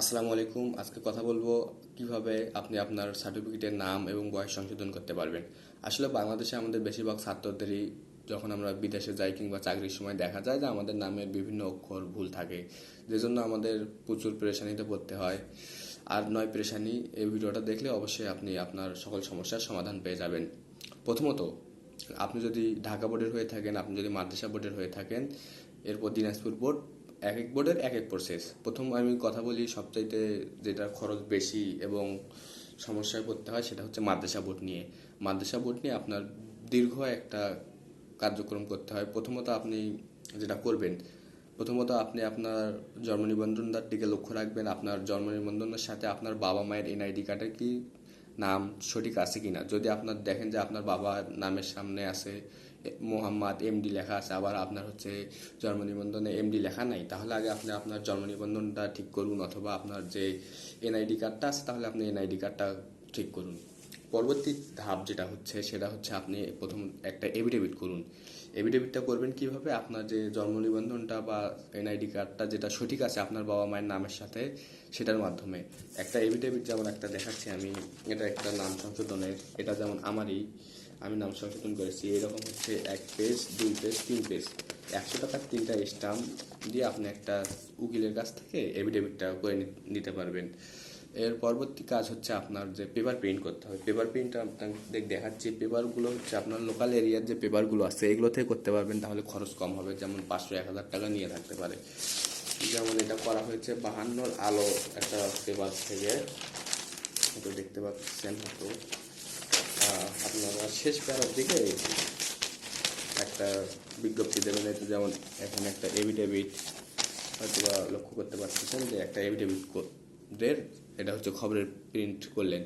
আসসালামু আলাইকুম। আজকে কথা বলব কীভাবে আপনি আপনার সার্টিফিকেটের নাম এবং বয়স সংশোধন করতে পারবেন। আসলে বাংলাদেশে আমাদের বেশিরভাগ ছাত্রদেরই যখন আমরা বিদেশে যাই কিংবা চাকরির সময় দেখা যায় যে আমাদের নামের বিভিন্ন অক্ষর ভুল থাকে। যে জন্য আমাদের প্রচুর পেরেশানিতে পড়তে হয়। আর নয় পেরেশানি এই ভিডিওটা দেখলে অবশ্যই আপনি আপনার সকল সমস্যার সমাধান পেয়ে যাবেন। প্রথমত, আপনি যদি ঢাকা বোর্ডের হয়ে থাকেন, আপনি যদি মাদ্রাসা বোর্ডের হয়ে থাকেন, এরপর দিনাজপুর বোর্ড এক এক বোর্ডের এক এক প্রসেস প্রথম আমি কথা বলি সবচাইতে যেটা খরচ বেশি এবং সমস্যায় পড়তে হয় সেটা হচ্ছে মাদ্রাসা বোর্ড নিয়ে। মাদ্রাসা বোর্ড নিয়ে আপনার দীর্ঘ একটা কার্যক্রম করতে হয়। প্রথমত আপনি যেটা করবেন, প্রথমত আপনি আপনার জন্ম নিবন্ধনটার দিকে লক্ষ্য রাখবেন। আপনার জন্ম নিবন্ধনের সাথে আপনার বাবা মায়ের এনআইডি কার্ডের কি নাম সঠিক আছে কিনা? যদি আপনার দেখেন যে আপনার বাবার নামের সামনে আছে মোহাম্মদ এমডি লেখা আছে, আবার আপনার হচ্ছে জন্ম নিবন্ধনে এমডি লেখা নাই। তাহলে আগে আপনি আপনার জন্ম নিবন্ধনটা ঠিক করুন, অথবা আপনার যে এনআইডি কার্ডটা আছে, তাহলে আপনি এনআইডি কার্ডটা ঠিক করুন। পরবর্তী ধাপ যেটা হচ্ছে, সেটা হচ্ছে আপনি প্রথম একটা এভিডেভিট করুন। এভিডেভিটটা করবেন কীভাবে? আপনার যে জন্ম নিবন্ধনটা বা এনআইডি কার্ডটা যেটা সঠিক আছে আপনার বাবা মায়ের নামের সাথে, সেটার মাধ্যমে। একটা এভিডেভিট যেমন একটা দেখাচ্ছি আমি, এটা একটা নাম সংশোধনের, এটা যেমন আমারই, আমি নাম সংশোধন করেছি, এরকম হচ্ছে এক পেজ দুই পেজ তিন পেজ একশো টাকার তিনটা স্টাম্প দিয়ে আপনি একটা উকিলের কাছ থেকে এভিডেভিটটা করে নিতে পারবেন। এর পরবর্তী কাজ হচ্ছে আপনার যে পেপার প্রিন্ট করতে হবে। পেপার প্রিন্টটা আপনাদের দেখাচ্ছি। পেপারগুলো হচ্ছে আপনার লোকাল এরিয়ার যে পেপারগুলো আছে, এগুলো থেকে করতে পারবেন। তাহলে খরচ কম হবে। যেমন পাঁচশো এক হাজার টাকা নিয়ে থাকতে পারে। যেমন এটা করা হয়েছে বাহান্নর আলো একটা পেপার থেকে। এটা দেখতে পাচ্ছেন হয়তো। আপনারা শেষ প্যারার দিকে একটা বিজ্ঞপ্তি দেবেন। এতে যেমন এখানে একটা এভিডেভিট হয়তো বা লক্ষ্য করতে পারতেছেন যে একটা এভিডেভিট দের এটা হচ্ছে খবরের প্রিন্ট করলেন।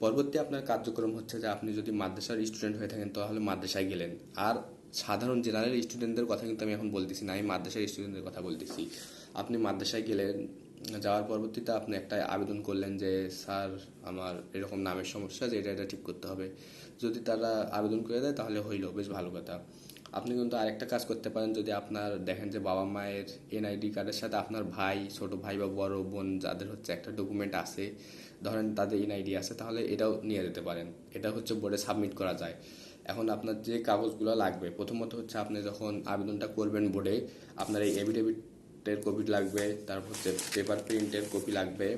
পরবর্তী আপনার কার্যক্রম হচ্ছে যে আপনি যদি মাদ্রাসার স্টুডেন্ট হয়ে থাকেন, তাহলে মাদ্রাসায় গেলেন। আর সাধারণ জেনারেল স্টুডেন্টদের কথা কিন্তু আমি এখন বলতেছি না, আমি মাদ্রাসার স্টুডেন্টদের কথা বলতেছি। আপনি মাদ্রাসায় গেলেন, যাওয়ার পরবর্তীতে আপনি একটা আবেদন করলেন যে, স্যার, আমার এরকম নামের সমস্যা যে এটা এটা ঠিক করতে হবে। যদি তারা আবেদন করে দেয়, তাহলে হইল, বেশ ভালো কথা। আপনি কিন্তু আরেকটা কাজ করতে পারেন, যদি আপনার দেখেন যে বাবা মায়ের এনআইডি কার্ডের সাথে আপনার ভাই, ছোট ভাই বা বড় বোন যাদের হচ্ছে একটা ডকুমেন্ট আছে, ধরেন তাদের এনআইডি আছে, তাহলে এটাও নিয়ে যেতে পারেন। এটা হচ্ছে বোর্ডে সাবমিট করা যায়। এখন আপনার যে কাগজগুলো লাগবে, প্রথমত হচ্ছে আপনি যখন আবেদনটা করবেন বোর্ডে আপনার এই এভিডেভিটের কপি লাগবে, তারপর হচ্ছে পেপার প্রিন্টের কপি লাগবে।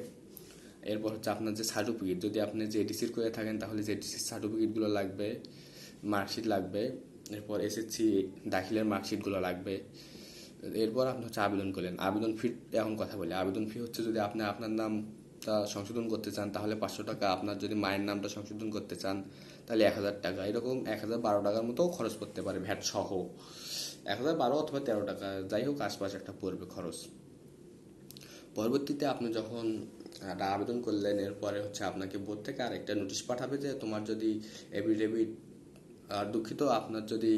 এরপর হচ্ছে আপনার যে সার্টিফিকেট যদি আপনি জেডিসির করে থাকেন, তাহলে যে জেডিসির সার্টিফিকেটগুলো লাগবে মার্কশিট লাগবে। এরপর এসএসসি দাখিলের মার্কশিটগুলো লাগবে। এরপর আপনি হচ্ছে আবেদন করলেন। আবেদন ফি এখন কথা বলি। আবেদন ফি হচ্ছে যদি আপনি আপনার নামটা সংশোধন করতে চান, তাহলে পাঁচশো টাকা। আপনার যদি মায়ের নামটা সংশোধন করতে চান, তাহলে এক হাজার টাকা। এরকম এক হাজার বারো টাকার মতো খরচ করতে পারে ভ্যাট সহ। এক হাজার বারো অথবা তেরো টাকা। যাই হোক, আশপাশ একটা পড়বে খরচ। পরবর্তীতে আপনি যখন আবেদন করলেন, এরপরে হচ্ছে আপনাকে বোর্ড থেকে আরেকটা নোটিশ পাঠাবে যে তোমার যদি এভিডেভিট আর দুঃখিত আপনার যদি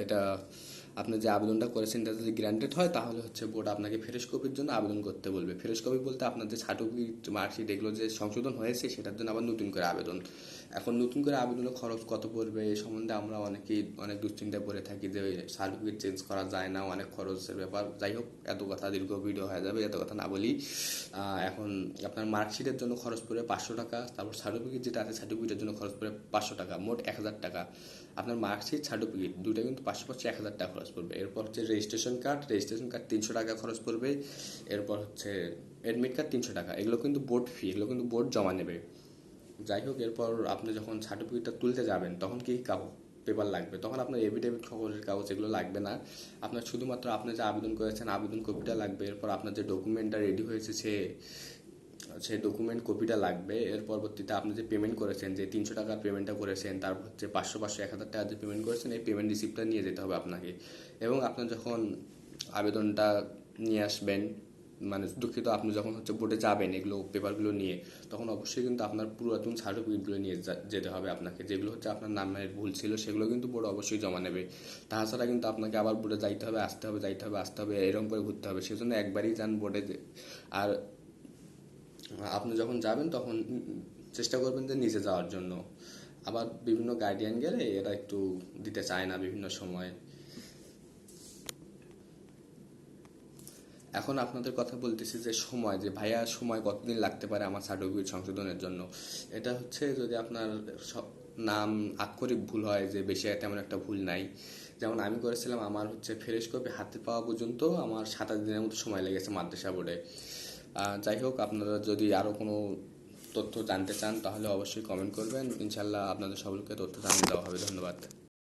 এটা আপনি যে আবেদনটা করেছেন এটা যদি গ্র্যান্টেড হয়, তাহলে হচ্ছে বোর্ড আপনাকে ফ্রেশ কপির জন্য আবেদন করতে বলবে। ফ্রেশ কপি বলতে আপনার যে সার্টিফিকেট মার্কশিট এগুলো যে সংশোধন হয়েছে, সেটার জন্য আবার নতুন করে আবেদন। এখন নতুন করে আবেদনের খরচ কত পড়বে, এ সম্বন্ধে আমরা অনেকেই অনেক দুশ্চিন্তায় পড়ে থাকি যে সার্টিফিকেট চেঞ্জ করা যায় না, অনেক খরচের ব্যাপার। যাই হোক, এত কথা দীর্ঘ ভিডিও হয়ে যাবে, এত কথা না বলি। এখন আপনার মার্কশিটের জন্য খরচ পড়বে পাঁচশো টাকা, তারপর সার্টিফিকেট যেটা আছে সার্টিফিকেটের জন্য খরচ পড়বে পাঁচশো টাকা, মোট এক হাজার টাকা। আপনার মার্কশিট সার্টিফিকেট দুটো কিন্তু পাঁচশো এক হাজার টাকা খরচ পড়বে। এরপর হচ্ছে রেজিস্ট্রেশন কার্ড রেজিস্ট্রেশন কার্ড তিনশো টাকা খরচ পড়বে। এরপর হচ্ছে অ্যাডমিট কার্ড তিনশো টাকা। এগুলো কিন্তু বোর্ড ফি এগুলো কিন্তু বোর্ড জমা নেবে। যাই হোক, এরপর আপনি যখন সার্টিফিকেটটা তুলতে যাবেন, তখন কি কাগজ পেপার লাগবে? তখন আপনার এভিডেভিট খবরের কাগজ এগুলো লাগবে না। আপনার শুধুমাত্র আপনি যে আবেদন করেছেন, আবেদন কপিটা লাগবে। এরপর আপনার যে ডকুমেন্টটা রেডি হয়েছে, সে সেই ডকুমেন্ট কপিটা লাগবে। এর পরবর্তীতে আপনি যে পেমেন্ট করেছেন, যে তিনশো টাকার পেমেন্টটা করেছেন তারপর হচ্ছে পাঁচশো পাঁচশো এক হাজার টাকা যে পেমেন্ট করেছেন, এই পেমেন্ট রিসিপ্টটা নিয়ে যেতে হবে আপনাকে। এবং আপনার যখন আবেদনটা নিয়ে আসবেন মানে দুঃখিত, আপনি যখন হচ্ছে বোর্ডে যাবেন এগুলো পেপারগুলো নিয়ে, তখন অবশ্যই কিন্তু আপনার পুরাতন সার্টিফিকেটগুলো নিয়ে যেতে হবে আপনাকে। যেগুলো হচ্ছে আপনার নামের ভুল ছিল, সেগুলো কিন্তু বোর্ড অবশ্যই জমা নেবে। তাছাড়া কিন্তু আপনাকে আবার বোর্ডে যাইতে হবে, আসতে হবে, যাইতে হবে, আসতে হবে, এরকম করে ঘুরতে হবে। সেজন্য একবারই যান বোর্ডে আর আপনি যখন যাবেন তখন চেষ্টা করবেন যে নিচে যাওয়ার জন্য। আবার বিভিন্ন গার্ডিয়ান গেলে এরা একটু দিতে চায় না বিভিন্ন সময়। এখন আপনাদের কথা বলতেছি যে সময়, যে ভাইয়া সময় কতদিন লাগতে পারে আমার সার্টিফিকেট সংশোধনের জন্য? এটা হচ্ছে যদি আপনার নাম আক্ষরিক ভুল হয় যে বেশি তেমন একটা ভুল নাই। যেমন আমি করেছিলাম, আমার হচ্ছে ফ্রেশ কপি হাতে পাওয়া পর্যন্ত আমার সাতাশ দিনের মতো সময় লেগেছে মাদ্রাসা বোর্ডে। যাই হোক, আপনারা যদি আরও কোনো তথ্য জানতে চান, তাহলে অবশ্যই কমেন্ট করবেন। ইনশাল্লাহ আপনাদের সকলকে তথ্য জানিয়ে দেওয়া হবে। ধন্যবাদ।